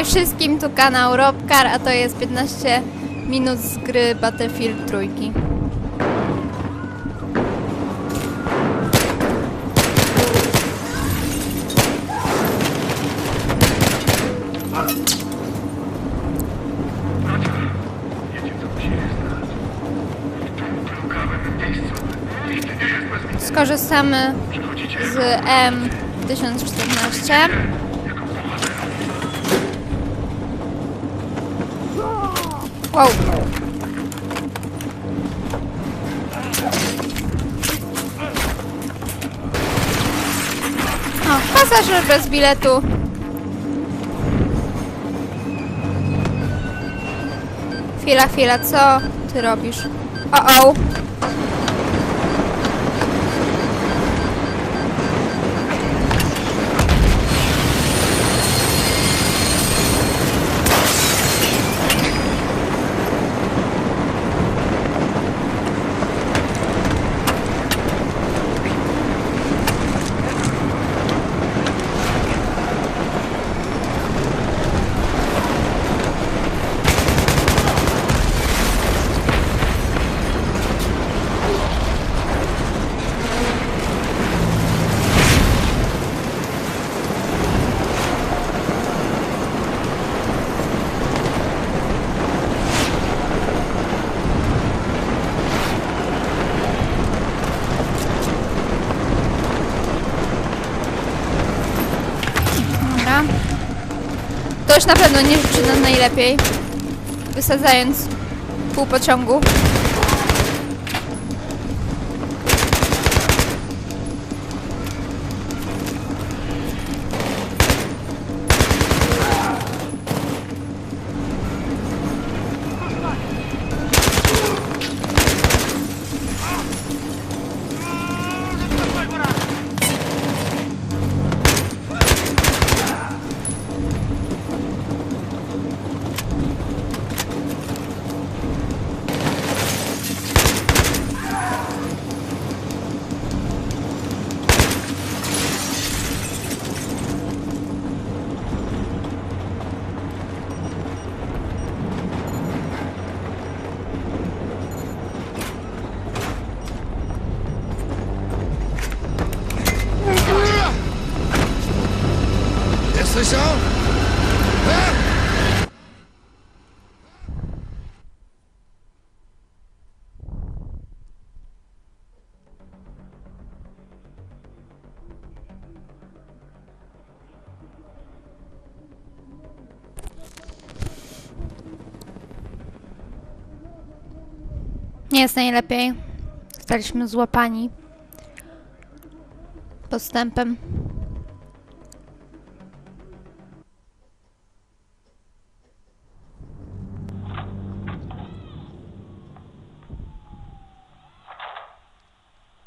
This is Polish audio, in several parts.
Hej wszystkim, tu kanał Robkar, a to jest 15 minut z gry Battlefield trójki. Skorzystamy z M1014. Wow. O, pasażer bez biletu. Chwila, chwila, co ty robisz? O, o. Dobra. To już na pewno nie życzy nam najlepiej. Wysadzając pół pociągu. Nie jest najlepiej. Zostaliśmy złapani. Postępem.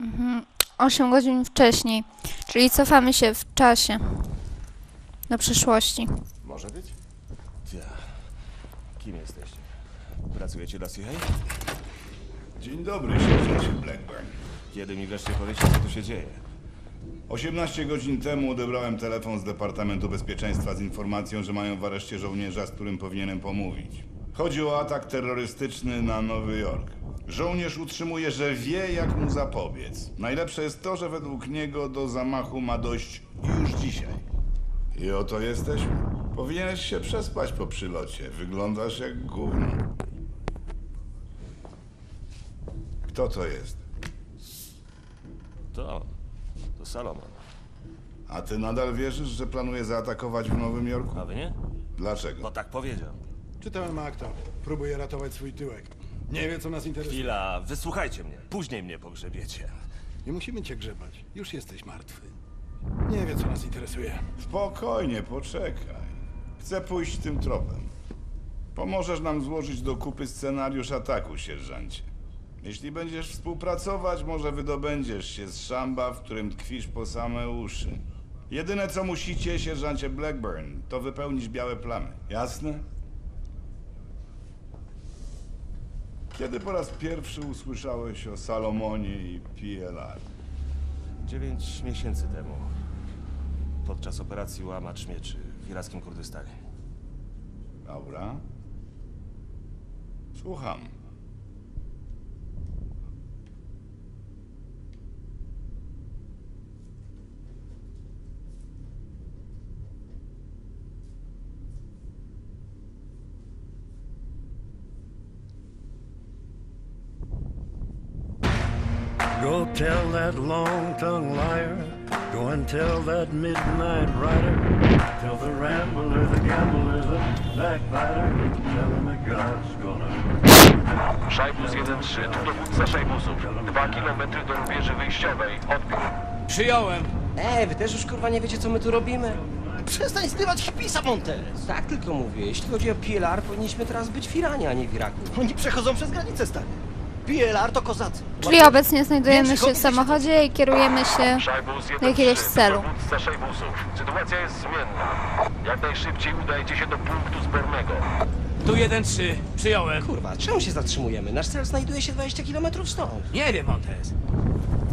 Mhm. 8 godzin wcześniej, czyli cofamy się w czasie do przyszłości. Może być? Ja. Kim jesteście? Pracujecie dla CIA? Dzień dobry, sierżancie Blackburn. Kiedy mi wreszcie powiecie, co tu się dzieje? 18 godzin temu odebrałem telefon z Departamentu Bezpieczeństwa z informacją, że mają w areszcie żołnierza, z którym powinienem pomówić. Chodzi o atak terrorystyczny na Nowy Jork. Żołnierz utrzymuje, że wie, jak mu zapobiec. Najlepsze jest to, że według niego do zamachu ma dojść już dzisiaj. I oto jesteśmy. Powinieneś się przespać po przylocie. Wyglądasz jak gówno. Kto to jest? To. To Salomon. A ty nadal wierzysz, że planuje zaatakować w Nowym Jorku? A wy nie? Dlaczego? Bo tak powiedział. Czytałem akta. Próbuję ratować swój tyłek. Nie wie, co nas interesuje. Chwila, wysłuchajcie mnie. Później mnie pogrzebiecie. Nie musimy cię grzebać. Już jesteś martwy. Nie wie, co nas interesuje. Spokojnie, poczekaj. Chcę pójść tym tropem. Pomożesz nam złożyć do kupy scenariusz ataku, sierżancie. Jeśli będziesz współpracować, może wydobędziesz się z szamba, w którym tkwisz po same uszy. Jedyne co musicie, sierżancie Blackburn, to wypełnić białe plamy. Jasne? Kiedy po raz pierwszy usłyszałeś o Salomonie i PLR? Dziewięć miesięcy temu. Podczas operacji Łamacz Mieczy w irackim Kurdystanie. Dobra. Słucham. Go tell that long-tongued liar. Go and tell that midnight rider. Tell the rambler, the gambler, the backbiter. Tell him that God's gonna. Szajbus 1-3, tu dowódca Szajbusów. Dwa kilometry do wieży wyjściowej. Odbiór. Przyjąłem. Ej, wy też już kurwa nie wiecie co my tu robimy? Przestań zdywać hipisa, Montes. Tak tylko mówię, jeśli chodzi o PLR, powinniśmy teraz być w Iranie, a nie w Iraku. Oni przechodzą przez granicę, stary. PLR to kozacy. Czyli obecnie znajdujemy się w samochodzie i kierujemy się Szajbus 1-3, do jakiegoś celu. dowódca Szajbusów. Sytuacja jest zmienna. Jak najszybciej udajcie się do punktu zbornego. Tu 1-3. Przyjąłem. Kurwa, czemu się zatrzymujemy? Nasz cel znajduje się 20 km stąd. Nie wiem, Montes.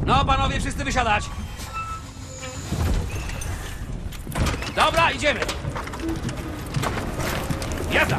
No, panowie, wszyscy wysiadać. Dobra, idziemy. Jazda.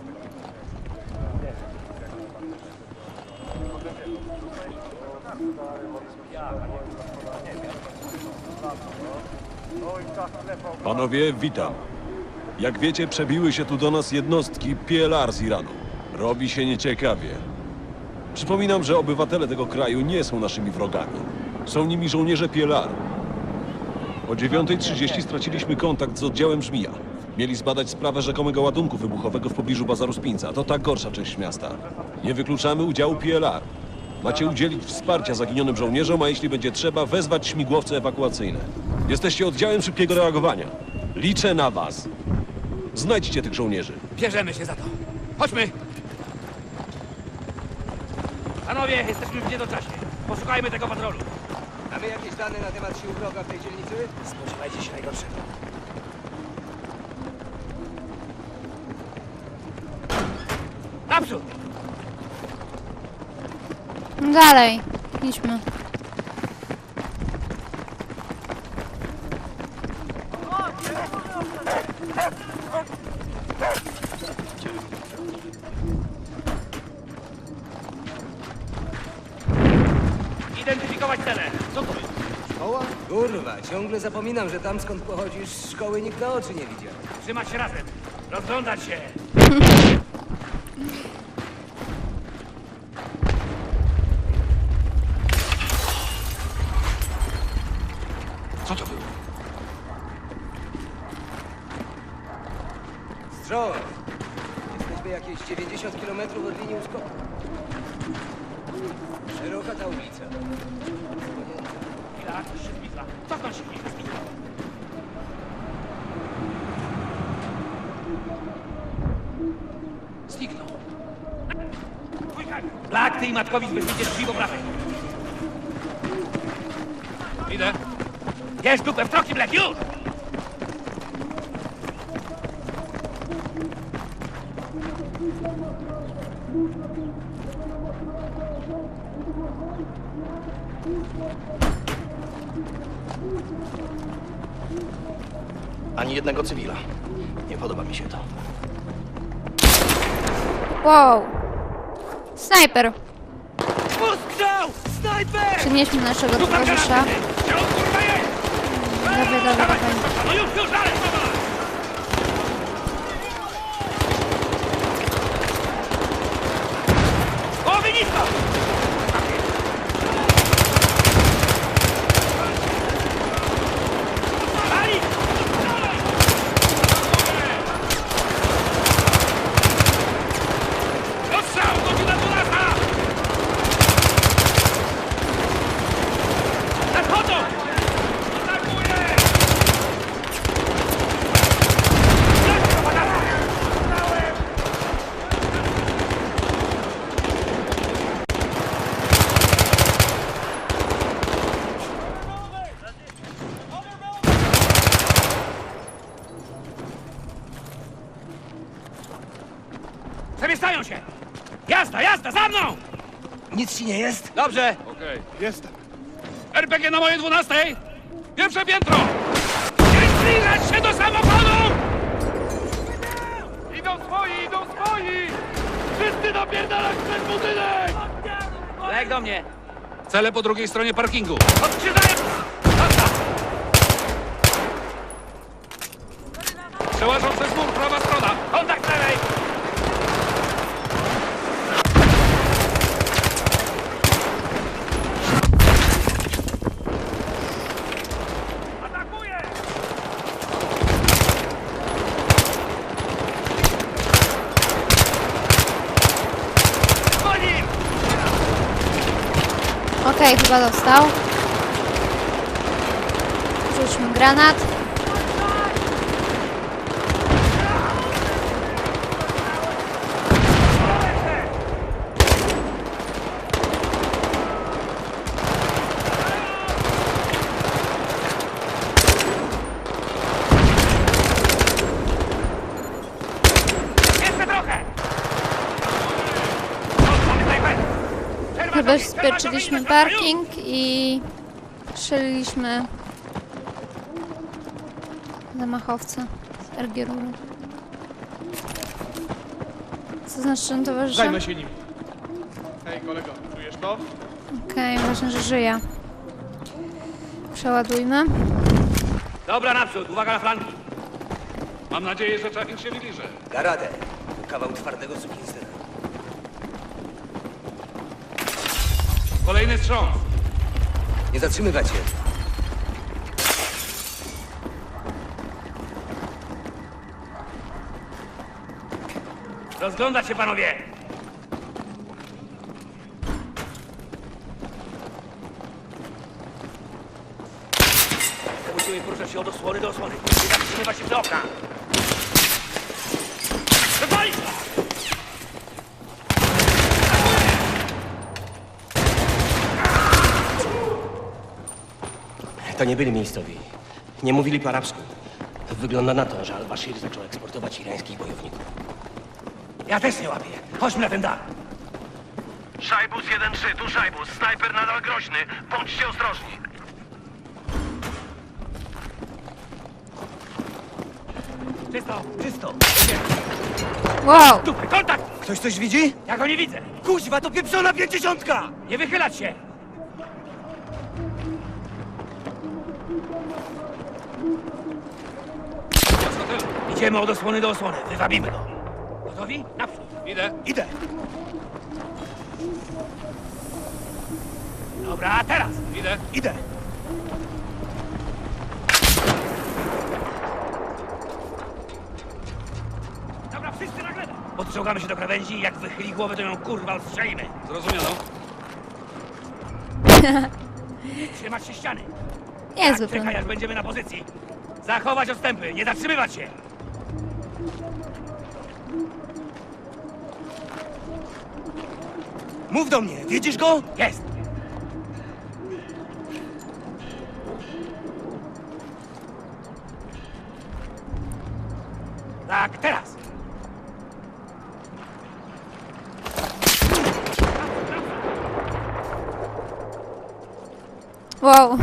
Panowie, witam. Jak wiecie, przebiły się tu do nas jednostki PLR z Iranu. Robi się nieciekawie. Przypominam, że obywatele tego kraju nie są naszymi wrogami. Są nimi żołnierze PLR. O 9.30 straciliśmy kontakt z oddziałem Żmija. Mieli zbadać sprawę rzekomego ładunku wybuchowego w pobliżu bazaru Spinca. To ta gorsza część miasta. Nie wykluczamy udziału PLR. Macie udzielić wsparcia zaginionym żołnierzom, a jeśli będzie trzeba, wezwać śmigłowce ewakuacyjne. Jesteście oddziałem szybkiego reagowania. Liczę na was. Znajdźcie tych żołnierzy. Bierzemy się za to. Chodźmy! Panowie, jesteśmy w niedoczasie. Poszukajmy tego patrolu. Mamy jakieś dane na temat sił wroga w tej dzielnicy? Spodziewajcie się najgorszego. Naprzód! Dalej, idźmy. Identyfikować cele. Co to jest? Kurwa, ciągle zapominam, że tam skąd pochodzisz, szkoły nikt na oczy nie widział. Trzymać się razem. Rozglądać się. Zdrow! Jesteśmy jakieś 90 km od linii uskoku. Szeroka ta ulica. Chwila, szybka. Cofnąć się, szybka. Zniknął. Black, ty i Matkowicz wyjdziecie drzwi po prawej. Idę. Jest dupę w troki, Black, już! Ani jednego cywila. Nie podoba mi się to. Wow. Snajper. Postrzał! Snajper! Przenieśmy naszego towarzysza. dawaj, dawaj. No już, już, dalej, dobra nisko! Dalej! Dalej! Ostrzał! Godzina 12! Nadchodzą! Atakuję! Zawieszają się! Jazda, jazda, za mną! Nic ci nie jest? Dobrze. Okej. Jestem. RPG na mojej dwunastej! Pierwsze piętro! Nie zbliżać się do samochodu! Idą swoi, idą swoi! Wszyscy napierdalać przez budynek! Lek do mnie! Cele po drugiej stronie parkingu. Odkrzyżają! достал. Слушаем гранат. Zombie, parking i strzeliliśmy zamachowca z Ergieruru. Co znaczy, że on towarzyszy? Zajmę się nim. Hej kolego, czujesz to? Okej, ważne, że żyje. Przeładujmy. Dobra, naprzód, uwaga na flanki. Mam nadzieję, że trafik się wyliże. Da radę. To kawał twardego sukinsyna. Kolejny strząs. Nie zatrzymywać się. Rozglądać się, panowie! Musimy poruszać się od osłony do osłony. Nie zatrzymywać się do okna. To nie byli miejscowi. Nie mówili po arabsku. Wygląda na to, że Al-Bashir zaczął eksportować irańskich bojowników. Ja też nie łapię. Chodźmy na ten dach. Szajbus 1-3, tu Szajbus. Snajper nadal groźny. Bądźcie ostrożni. Czysto. Czysto. Wow! Dupy, kontakt! Ktoś coś widzi? Ja go nie widzę. Kuźwa, to pieprzona pięćdziesiątka! Nie wychylać się! Idziemy od osłony do osłony. Wywabimy go. Gotowi? Naprzód. Idę. Idę. Dobra, a teraz. Idę. Idę. Dobra, wszyscy na glebę. Podciągamy się do krawędzi i jak wychyli głowę, to ją kurwa strzelimy. Zrozumiano. Trzymać się ściany. Niezły tak, czekaj, plan. aż będziemy na pozycji. Zachować odstępy, nie zatrzymywać się. Mów do mnie, widzisz go? Jest. Tak, teraz. Wow.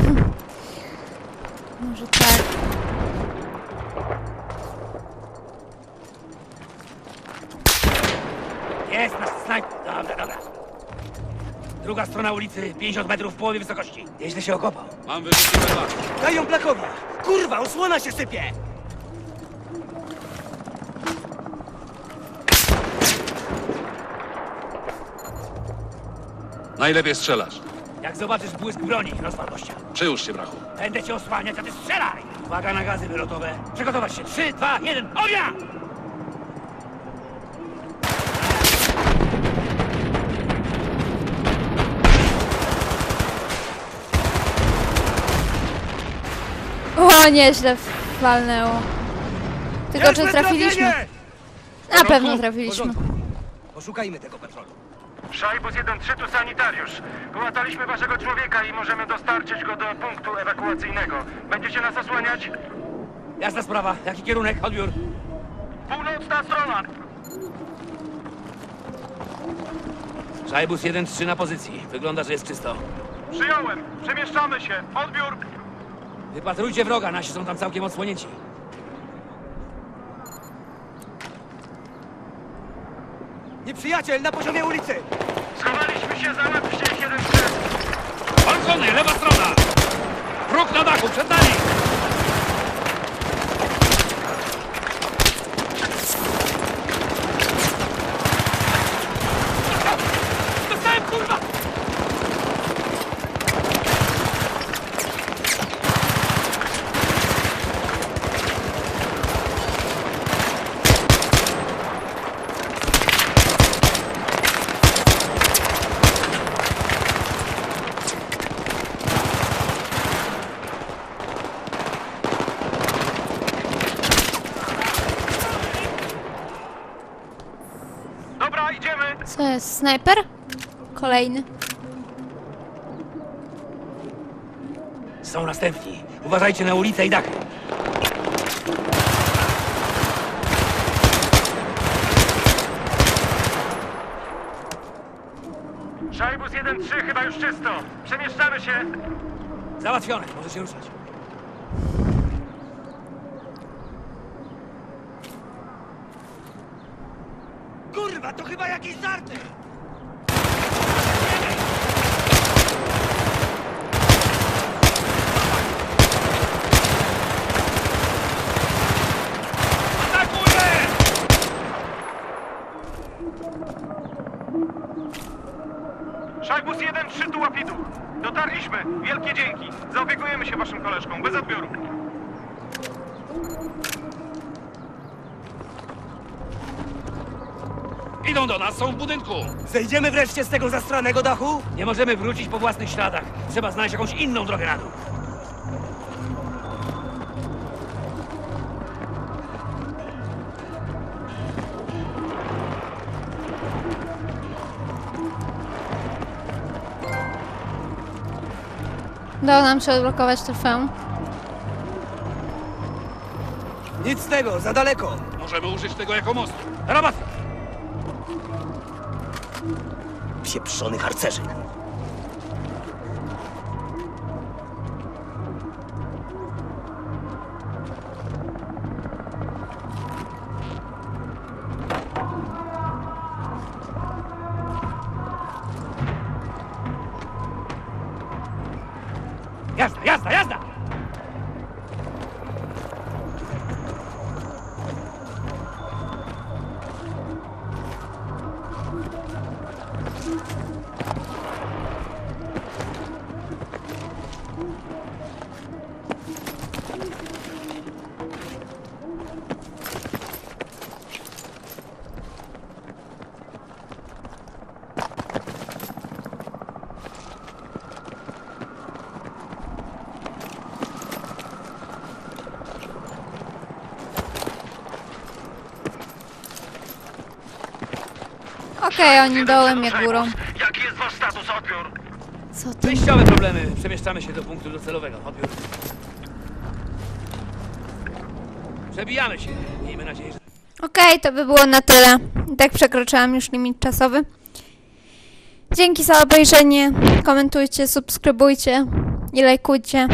Ulicy, 50 metrów w połowie wysokości. Nieźle się okopał. Mam wyrzutki pedła. Daj ją Blackowi! Kurwa, osłona się sypie! Najlepiej strzelasz. Jak zobaczysz błysk broni, rozwal gościa. Przyłóż się, brachu. Będę cię osłaniać, a ty strzelaj! Uwaga na gazy wylotowe. Przygotować się. 3, 2, 1, ognia! O, nieźle walnęło. Tylko czy trafiliśmy? Na pewno trafiliśmy. Poszukajmy tego patrolu. Szajbus 1-3, tu sanitariusz. Połataliśmy waszego człowieka i możemy dostarczyć go do punktu ewakuacyjnego. Będziecie nas osłaniać? Jasna sprawa. Jaki kierunek? Odbiór. Północna strona. Szajbus 1-3 na pozycji. Wygląda, że jest czysto. Przyjąłem. Przemieszczamy się. Odbiór. Wypatrujcie wroga, nasi są tam całkiem odsłonięci. Nieprzyjaciel na poziomie ulicy! Schowaliśmy się za łeb ścież 1-3. Balkony, lewa strona! Wróg na dachu, przed nami! Dostałem, kurwa! Dobra, idziemy. Co jest? Snajper? Kolejny. Są następni. Uważajcie na ulicę i dachy. Szajbus 1-3 chyba już czysto. Przemieszczamy się. Załatwione, może się ruszać. Kurwa, to chyba jakiś żarty! Atakujmy! Szajbus 1-3 tu łapidu. Dotarliśmy. Wielkie dzięki. Waszym koleżką. Bez odbioru. Idą do nas, są w budynku. Zejdziemy wreszcie z tego zastranego dachu? Nie możemy wrócić po własnych śladach. Trzeba znaleźć jakąś inną drogę na dół. Udało nam się odblokować trofeum. Nic z tego, za daleko! Możemy użyć tego jako mostu. Rabat! Pieprzony harcerzyk. Okej, oni dołem, jak górą. Jaki jest wasz status? Odbiór. Co ty? Wyjściowe problemy. Przemieszczamy się do punktu docelowego. Odbiór. Przebijamy się. Miejmy nadzieję, że... Okej, to by było na tyle. I tak przekroczyłam już limit czasowy. Dzięki za obejrzenie. Komentujcie, subskrybujcie i lajkujcie.